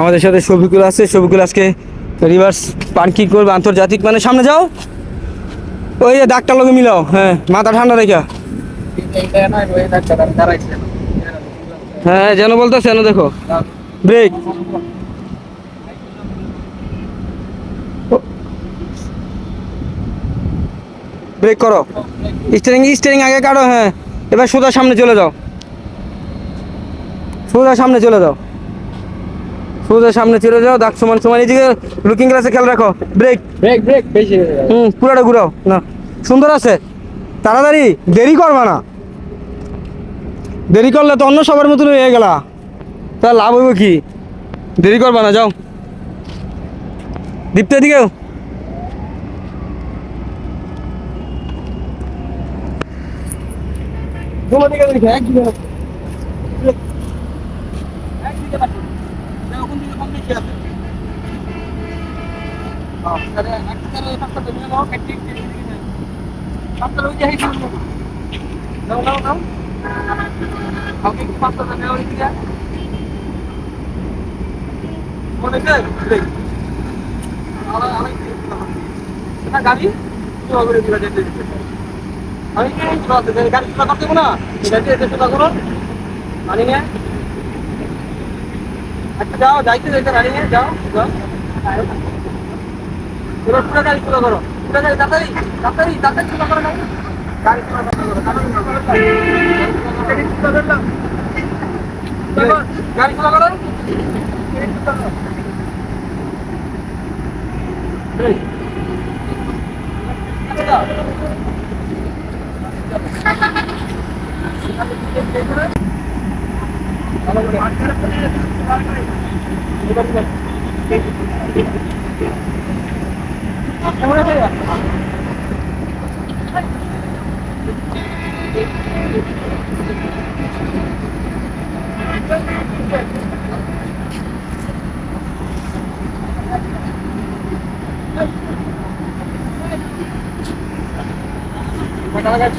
আমাদের সাথে শফিকুল আছে। শফিকুল, আজকে রিভার্স পার্কিং করবে? আন্তর্জাতিক মানে সামনে যাও। ওই যে ডাক্তার লোকে মিলাও। হ্যাঁ মাথা ঠান্ডা রেখা। হ্যাঁ যেন বলতেছে, যেন দেখো। ব্রেক ব্রেক করো। স্টিয়ারিং স্টিয়ারিং আগে কাটো হ্যাঁ। এবার সোজা সামনে চলে যাও। সোজা সামনে চলে যাও। সোজা সামনে চলে যাও দাগ সমান সমান এদিকে লুকিং গ্লাসে খেয়াল রাখো। ব্রেক ব্রেক ব্রেক বেশি হুম পুরোটা ঘুরাও। না সুন্দর আছে। তাড়াতাড়ি দেরি করবা না। দেরি করলে তো অন্য সবার মতন হয়ে গেলা। তা লাভ হইব কি? দেরি করবা না যাও। দীপ্তের দিকেও দিকে এক দিকে এক দিকে গাড়ি আমি গাড়ি করতে না দিয়ে চলা করো আনি নিয়ে আচ্ছা যাও, যাইতে যাইতে, গাড়ি নিয়ে যাও যাও। পুরো পুরো গাড়ি চলা করো, পুরো গাড়ি তাড়াতাড়ি তাড়াতাড়ি তাড়াতাড়ি চলা করো গাড়ি গাড়ি চলা করো তাড়াতাড়ি চলা করো গাড়ি চলা করো গাড়ি চলা করো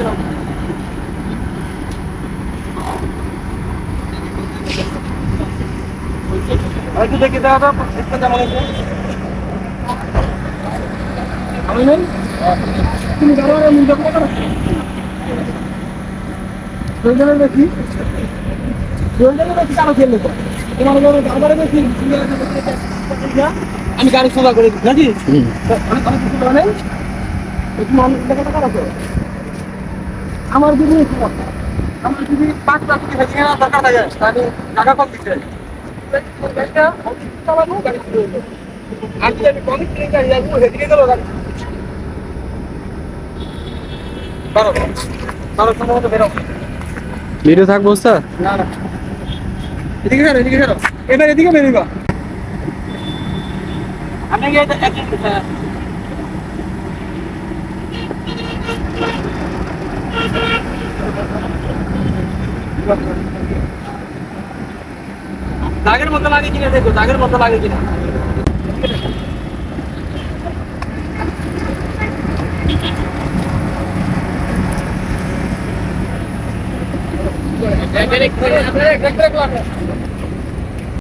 এই একটু দেখে কেমন আমি নেই? তুমি জানো না মুখ প্রয়োজনের বেশি প্রয়োজনের বেশি কারও খেললে তো। তোমার ধরো দাদারে বেশি আমি গাড়ি সোজা করে দিই। নাকি? অনেক অনেক কিছু করে আমার যদি আমার যদি পাঁচ লাখ টাকা দরকার থাকে তাহলে টাকা কম দিতে আর যদি আমি কম কিনে গাড়ি গাড়ি বারো ভিডিও থাকব, স্যার? এদিকে ফেরো এদিকে ফেরো এবার এদিকে বেরোবা আপনি একদিন দাগের মতো লাগে কিনা দেখো, দাগের মতো লাগে কিনা। এক এক এক এক এক এক